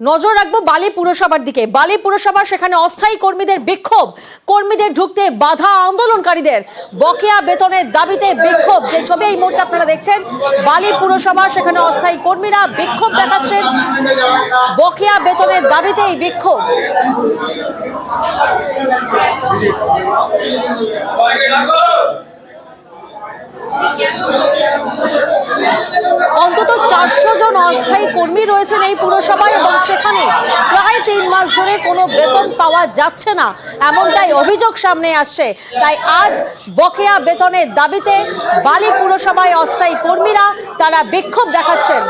নজর রাখব বালি পুরসভার দিকে। বালি পুরসভা সেখানে অস্থায়ী কর্মীদের বিক্ষোভ। কর্মীদের ঢুকতে বাধা আন্দোলনকারীদের। বকেয়া বেতনের দাবিতে বিক্ষোভ। যে ছবি এই মুহূর্তে আপনারা দেখছেন, বালি পুরসভা সেখানে অস্থায়ী কর্মীরা বিক্ষোভ দেখাচ্ছেন। বকেয়া বেতনের দাবিতে এই বিক্ষোভ অন্তত চারশো জন অস্থায়ী কর্মী রয়েছেন এই পুরসভায় এবং সেখানে প্রায় তিন মাস ধরে কোনো বেতন পাওয়া যাচ্ছে না। এমনটাই অভিযোগ সামনে আসছে। তাই আজ বকেয়া বেতনের দাবিতে বালি পুরসভায় অস্থায়ী কর্মীরা তারা বিক্ষোভ দেখাচ্ছেন।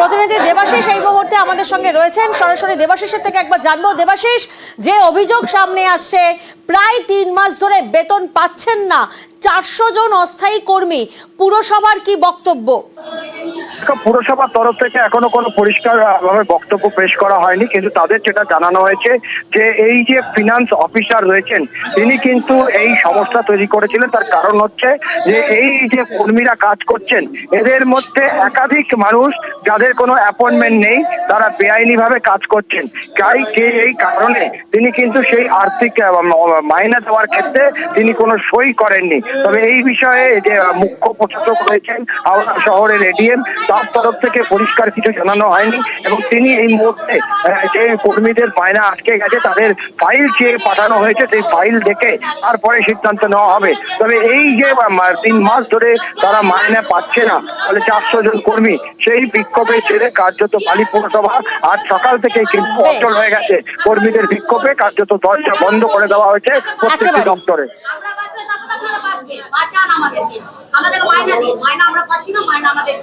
প্রতিনিধি দেবাশিস এই মুহূর্তে আমাদের সঙ্গে রয়েছেন। সরাসরি দেবাশিসের থেকে একবার জানব। দেবাশিস, যে অভিযোগ সামনে আসছে, প্রায় তিন মাস ধরে বেতন পাচ্ছেন না। চারশো জন অস্থায়ী কর্মী, পুরসভার কি বক্তব্য? পুরসভার তরফ থেকে এখনও কোনো পরিষ্কার ভাবে বক্তব্য পেশ করা হয়নি, কিন্তু তাদের যেটা জানানো হয়েছে যে এই যে ফিনান্স অফিসার রয়েছেন, তিনি কিন্তু এই সমস্যা তৈরি করেছিলেন। তার কারণ হচ্ছে যে এই যে কর্মীরা কাজ করছেন, এদের মধ্যে একাধিক মানুষ যাদের কোনো অ্যাপয়েন্টমেন্ট নেই, তারা বেআইনি ভাবে কাজ করছেন। তাই যে এই কারণে তিনি কিন্তু সেই আর্থিক মাইনা দেওয়ার ক্ষেত্রে তিনি কোনো সই করেননি। তবে এই বিষয়ে যে মুখ্য প্রশাসক রয়েছেন, হাওড়া শহরের এডিএম তার তরফ থেকে পরিষ্কার কিছু জানানো হয়নি এবং তিনি এই মুহূর্তে যে কর্মীদের মায়না আটকে গেছে তাদের ফাইল চেয়ে পাঠানো হয়েছে সেই ফাইল দেখে তারপরে সিদ্ধান্ত নেওয়া হবে। তবে এই যে তিন মাস ধরে তারা মায়না পাচ্ছে না তাহলে চারশো জন কর্মী সেই বিক্ষোভে ছেড়ে কার্যত বালি পুরসভা আজ সকাল থেকে কিন্তু। অচল হয়ে গেছে। কর্মীদের বিক্ষোভে কার্যত দরজা বন্ধ করে দেওয়া হয়েছে প্রত্যেকটি দপ্তরে আমরা বাঁচলে তারপরে আপনারা বাঁচবেন বাঁচান আমাদেরকে। আমাদের মাইনা দিন। মাইনা আমরা পাচ্ছি না মাইনা আমাদের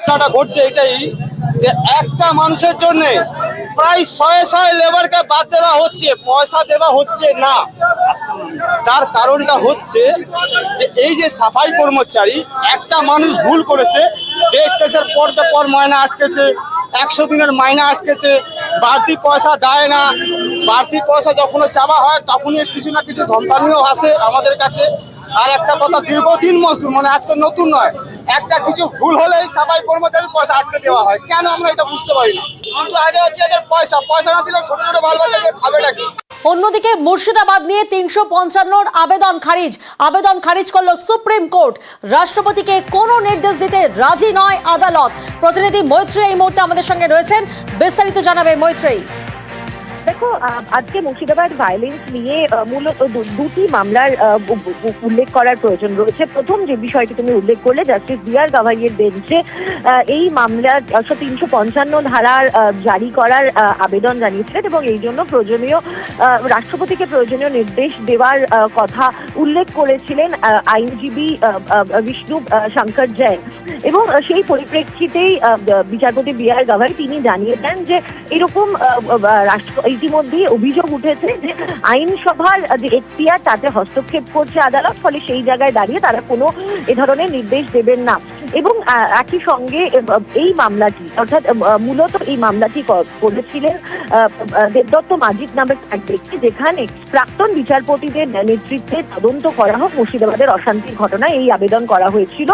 ঘটনাটা ঘটছে এটাই যে একটা মানুষের জন্য প্রায় শয়ে শয়ে লেবারকে বাদ দেওয়া হচ্ছে পয়সা দেওয়া হচ্ছে না। তার কারণটা হচ্ছে যে এই যে সাফাই কর্মচারী একটা মানুষ ভুল করেছে ডেট কেসের পরকে পর মায়না আটকেছে একশো দিনের মায়না আটকেছে বাড়তি পয়সা দেয় না বাড়তি পয়সা যখন চাওয়া হয়, তখনই কিছু না কিছু ধমকানিও আসে আমাদের কাছে। আর একটা কথা, দীর্ঘদিন মজদুর মানে আজকে নতুন নয়, একটা কিছু ভুল হলেই সবাই কর্মচারী পয়সা আটকে দেওয়া হয়। কেন আমরা এটা বুঝতে পারি না? কিন্তু আগে হচ্ছে এদের পয়সা পয়সা না দিলে ছোট ছোট বাল বাচ্চাকে খাবে নাকি? অন্যদিকে মুর্শিদাবাদ নিয়ে তিনশো পঞ্চান্নর আবেদন খারিজ। আবেদন খারিজ করল সুপ্রিম কোর্ট। রাষ্ট্রপতিকে কোনো নির্দেশ দিতে রাজি নয় আদালত। প্রতিনিধি মৈত্রী এই মুহূর্তে আমাদের সঙ্গে রয়েছেন। বিস্তারিত জানাবে মৈত্রেয়ী। দেখো আজকে মুর্শিদাবাদ ভায়োলেন্স নিয়ে মূলত দুটি মামলার উল্লেখ করার প্রয়োজন রয়েছে। প্রথম যে বিষয়টি তুমি উল্লেখ করলে জাস্টিস বি আর গাভাইয়ের বেঞ্চে এই মামলার একশো তিনশো পঞ্চান্ন ধারার জারি করার আবেদন জানিয়েছিলেন এবং এই জন্য প্রয়োজনীয় রাষ্ট্রপতিকে প্রয়োজনীয় নির্দেশ দেওয়ার কথা উল্লেখ করেছিলেন আইনজীবী বিষ্ণু শঙ্কর জৈন। এবং সেই পরিপ্রেক্ষিতেই বিচারপতি বি আর গাভাই তিনি জানিয়েছেন যে, এরকম রাষ্ট্র ইতিমধ্যেই অভিযোগ উঠেছে যে আইনসভার যে এখতিয়ার তাতে হস্তক্ষেপ করছে আদালত, ফলে সেই জায়গায় দাঁড়িয়ে তারা কোনো এ ধরনের নির্দেশ দেবেন না। এবং একই সঙ্গে এই মামলাটি, অর্থাৎ মূলত এই মামলাটি করেছিলেন দেবদত্ত মাজিদ নামের এক ব্যক্তি, যেখানে প্রাক্তন বিচারপতিদের নেতৃত্বে তদন্ত করা হোক মুর্শিদাবাদের অশান্তির ঘটনায় এই আবেদন করা হয়েছিল।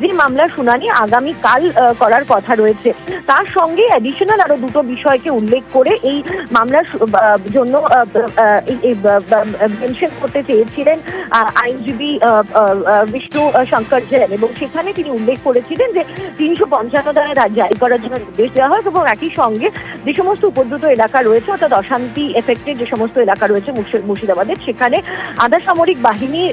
যে মামলার শুনানি আগামী কাল করার কথা রয়েছে। তার সঙ্গে অ্যাডিশনাল আরও দুটো বিষয়কে উল্লেখ করে এই মামলার জন্য মেনশন করতে চেয়েছিলেন আইনজীবী বিষ্ণু শঙ্কর জৈন এবং সেখানে তিনি উল্লেখ করেছিলেন যে তিনশো পঞ্চান্ন দ্বারা জারি করার জন্য নির্দেশ দেওয়া হয় এবং একই সঙ্গে যে সমস্ত উপদ্রুত এলাকা রয়েছে, অর্থাৎ অশান্তি এফেক্টেড যে সমস্ত এলাকা রয়েছে মুর্শি- মুর্শিদাবাদের, সেখানে আধা সামরিক বাহিনী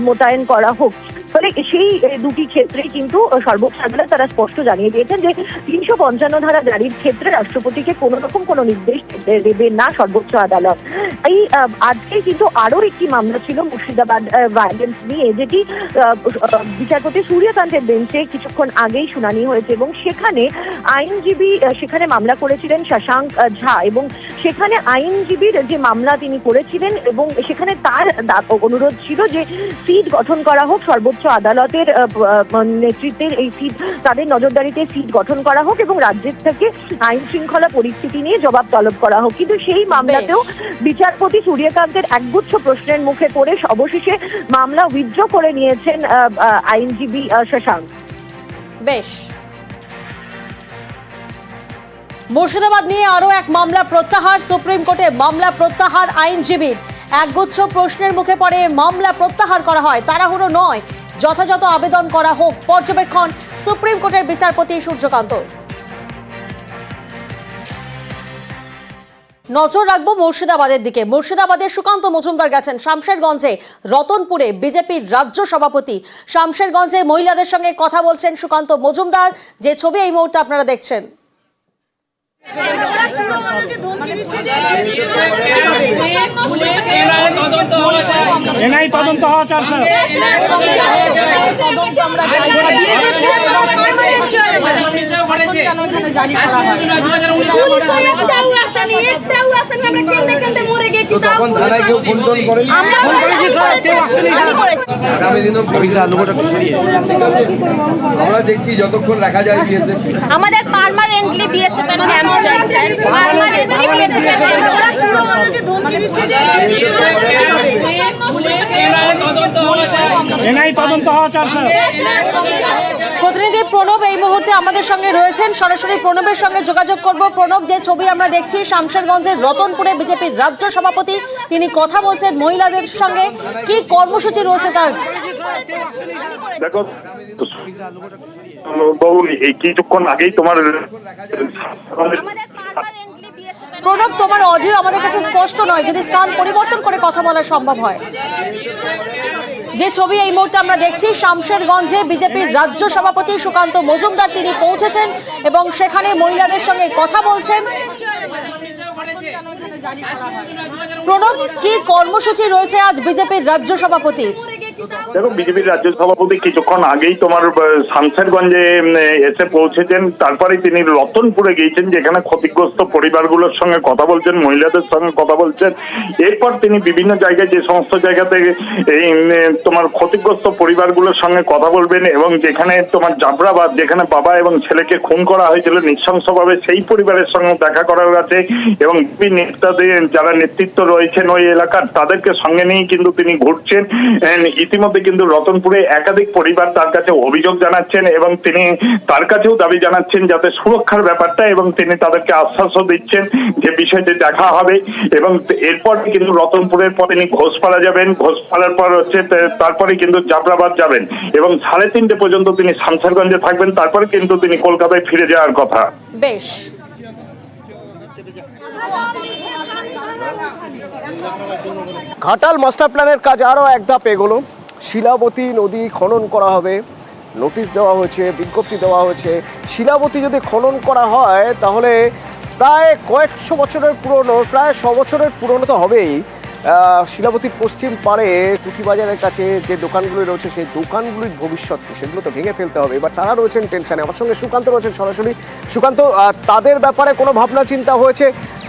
মোতায়েন করা হোক। ফলে সেই দুটি ক্ষেত্রেই কিন্তু সর্বোচ্চ আদালত তারা স্পষ্ট জানিয়ে দিয়েছেন যে তিনশো পঞ্চান্ন ধারা জারির ক্ষেত্রে রাষ্ট্রপতিকে কোনো রকম কোনো নির্দেশ দেবে না সর্বোচ্চ আদালত। এই আজকে কিন্তু আরও একটি মামলা ছিল মুর্শিদাবাদ ভায়োলেন্স নিয়ে, যেটি বিচারপতি সূর্যকান্তের বেঞ্চে কিছুক্ষণ আগেই শুনানি হয়েছে এবং সেখানে আইনজীবী সেখানে মামলা করেছিলেন শশাঙ্ক ঝা এবং সেখানে আইনজীবীর যে মামলা তিনি করেছিলেন এবং সেখানে তার অনুরোধ ছিল যে সিট গঠন করা হোক সর্বোচ্চ আদালতের নেতৃত্বের এই সিট তাদের নজরদারিতে সিট গঠন করা হোক এবং রাজ্যের থেকে আইন শৃঙ্খলা পরিস্থিতি নিয়ে জবাব তলব করা হোক। কিন্তু সেই মামলাতেও বিচারপতি সূর্যকান্তের একগুচ্ছ প্রশ্নের মুখে পড়ে অবশেষে মামলা উইথড্র করে নিয়েছেন আইনজীবী শশাঙ্ক। বেশ। মুর্শিদাবাদ নিয়ে আরও এক মামলা প্রত্যাহার। সুপ্রিম কোর্টে মামলা প্রত্যাহার আইনজীবীর। একগুচ্ছ প্রশ্নের মুখে পড়ে মামলা প্রত্যাহার করা হয়, তাড়াহুড়ো নয়। যথাযথ আবেদন করা হোক। পর্যবেক্ষণ, সুপ্রিম কোর্টের বিচারপতি সূর্যকান্ত। নজর রাখব মুর্শিদাবাদের দিকে। মুর্শিদাবাদের সুকান্ত মজুমদার গেছেন শামশেরগঞ্জে, রতনপুরে বিজেপির রাজ্য সভাপতি। শামশেরগঞ্জে মহিলাদের সঙ্গে কথা বলছেন সুকান্ত মজুমদার। যে ছবি এই মুহূর্তে আপনারা দেখছেন। এনআই তদন্ত হওয়া চার স্যার। আমরা দেখছি যতক্ষণ রাখা যায় আমাদের পার্মানেন্টলি বিএসএফ এর প্রতিনিধি প্রণব এই মুহূর্তে আমাদের সঙ্গে রয়েছেন। সরাসরি প্রণবের সঙ্গে যোগাযোগ করব। প্রণব যে ছবি আমরা দেখছি শামশেরগঞ্জের রতনপুরে বিজেপির রাজ্য সভাপতি তিনি কথা বলছেন মহিলাদের সঙ্গে। কি কর্মসূচি রয়েছে তার? দেখো বাবু এই কিছুক্ষণ আগেই তোমার প্রণব তোমার অডিও আমাদের কাছে স্পষ্ট নয় যদি স্থান পরিবর্তন করে কথা বলা সম্ভব হয়। যে ছবি এই মুহূর্তে আমরা দেখছি শামশেরগঞ্জে বিজেপির রাজ্য সভাপতি সুকান্ত মজুমদার তিনি পৌঁছেছেন এবং সেখানে মহিলাদের সঙ্গে কথা বলছেন। প্রণব কি কর্মসূচি রয়েছে আজ বিজেপির রাজ্য সভাপতির? দেখো, বিজেপির রাজ্য সভাপতি কিছুক্ষণ আগেই তোমার শামশেরগঞ্জে এসে পৌঁছেছেন। তারপরে তিনি রতনপুরে গিয়েছেন, যেখানে ক্ষতিগ্রস্ত পরিবারগুলোর সঙ্গে কথা বলছেন, মহিলাদের সঙ্গে কথা বলছেন। এরপর তিনি বিভিন্ন জায়গায় যে সমস্ত জায়গাতে, এই তোমার ক্ষতিগ্রস্ত পরিবারগুলোর সঙ্গে কথা বলবেন এবং যেখানে তোমার জাফরাবাদ, যেখানে বাবা এবং ছেলেকে খুন করা হয়েছিল নৃশংসভাবে, সেই পরিবারের সঙ্গে দেখা করার আছে এবং নেতাদের যারা নেতৃত্ব রয়েছেন ওই এলাকার, তাদেরকে সঙ্গে নিয়ে কিন্তু তিনি ঘুরছেন। ইতিমধ্যে কিন্তু রতনপুরে একাধিক পরিবার তার কাছে অভিযোগ জানাচ্ছেন এবং তিনি তার কাছেও দাবি জানাচ্ছেন যাতে সুরক্ষার ব্যাপারটা এবং তিনি তাদেরকে আশ্বাসও দিচ্ছেন যে বিষয়টি দেখা হবে এবং এরপর কিন্তু রতনপুরের পর তিনি ঘোষপাড়া যাবেন। ঘোষপাড়ার পর হচ্ছে তারপরে কিন্তু জাফরাবাদ যাবেন এবং সাড়ে তিনটে পর্যন্ত তিনি শামসারগঞ্জে থাকবেন। তারপরে কিন্তু তিনি কলকাতায় ফিরে যাওয়ার কথা। বেশ। ঘাটাল মাস্টার প্ল্যানের কাজ আরও এক ধাপ এগোলো। শিলাবতী নদী খনন করা হবে। নোটিশ দেওয়া হয়েছে বিজ্ঞপ্তি দেওয়া হয়েছে। শিলাবতী যদি খনন করা হয় তাহলে প্রায় কয়েকশো বছরের পুরনো প্রায় শ বছরের পুরনো তো হবেই। আহ, শিলাবতীর পশ্চিম পাড়ে কুঠিবাজারের কাছে যে দোকানগুলি রয়েছে সেই দোকানগুলির ভবিষ্যৎ সেগুলো তো ভেঙে ফেলতে হবে। এবার তারা রয়েছেন টেনশনে। আমার সঙ্গে সুকান্ত রয়েছেন সরাসরি। সুকান্ত তাদের ব্যাপারে কোনো ভাবনা চিন্তা হয়েছে?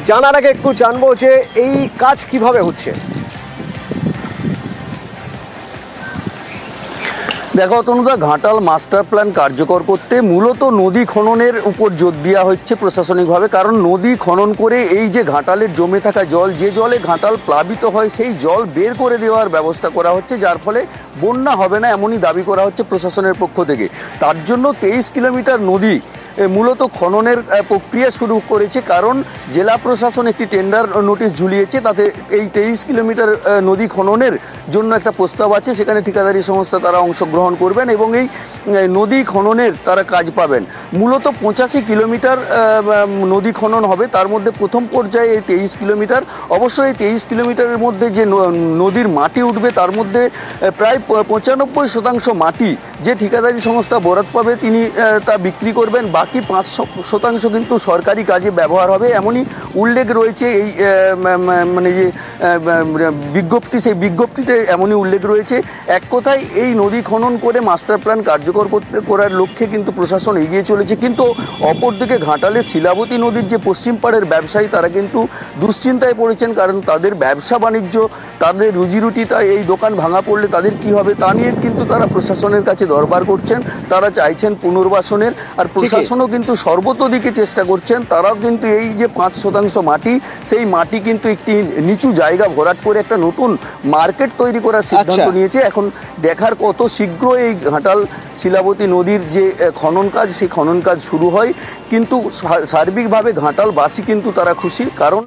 জানার আগে একটু জানব যে এই কাজ কীভাবে হচ্ছে। দেখো, তনুদা, ঘাটাল মাস্টার প্ল্যান কার্যকর করতে মূলত নদী খননের উপর জোর দেওয়া হচ্ছে প্রশাসনিকভাবে, কারণ নদী খনন করে এই যে ঘাটালের জমে থাকা জল, যে জলে ঘাটাল প্লাবিত হয়, সেই জল বের করে দেওয়ার ব্যবস্থা করা হচ্ছে, যার ফলে বন্যা হবে না এমনই দাবি করা হচ্ছে প্রশাসনের পক্ষ থেকে। তার জন্য তেইশ কিলোমিটার নদী মূলত খননের প্রক্রিয়া শুরু করেছে কারণ জেলা প্রশাসন একটি টেন্ডার নোটিশ ঝুলিয়েছে তাতে এই তেইশ কিলোমিটার নদী খননের জন্য একটা প্রস্তাব আছে। সেখানে ঠিকাদারি সংস্থা তারা অংশগ্রহণ করবেন এবং এই নদী খননের তারা কাজ পাবেন। মূলত পঁচাশি কিলোমিটার নদী খনন হবে। তার মধ্যে প্রথম পর্যায়ে এই তেইশ কিলোমিটার। অবশ্যই এই তেইশ কিলোমিটারের মধ্যে যে নদীর মাটি উঠবে, তার মধ্যে প্রায় পঁচানব্বই শতাংশ মাটি যে ঠিকাদারি সংস্থা বরাদ পাবে, তিনি তা বিক্রি করবেন। বাকি পাঁচ শতাংশ কিন্তু সরকারি কাজে ব্যবহার হবে। এমনই উল্লেখ রয়েছে এই মানে যে বিজ্ঞপ্তি সেই বিজ্ঞপ্তিতে এমনই উল্লেখ রয়েছে। এক কথায় এই নদী খনন করে মাস্টার প্ল্যান কার্যকর করতে করার লক্ষ্যে কিন্তু প্রশাসন এগিয়ে চলেছে। কিন্তু অপরদিকে ঘাটালের শিলাবতী নদীর যে পশ্চিম পাড়ের ব্যবসায়ী তারা কিন্তু দুশ্চিন্তায় পড়েছেন। কারণ তাদের ব্যবসা বাণিজ্য তাদের রুজি রুটি তাই এই দোকান ভাঙা পড়লে তাদের কি হবে তা নিয়ে কিন্তু তারা প্রশাসনের কাছে দরবার করছেন। তারা চাইছেন পুনর্বাসনের। আর প্রশাসনও কিন্তু সর্বতোদিকে চেষ্টা করছেন। তারাও কিন্তু এই যে পাঁচ শতাংশ মাটি সেই মাটি কিন্তু একটি নিচু জায়গা ভরাট করে একটা নতুন মার্কেট তৈরি করার সিদ্ধান্ত আচ্ছা। নিয়েছে। এখন দেখার কত শীঘ্র এই ঘাটাল শিলাবতী নদীর যে খনন কাজ সেই খনন কাজ শুরু হয়। কিন্তু সার্বিকভাবে ঘাটালবাসী কিন্তু তারা খুশি। কারণ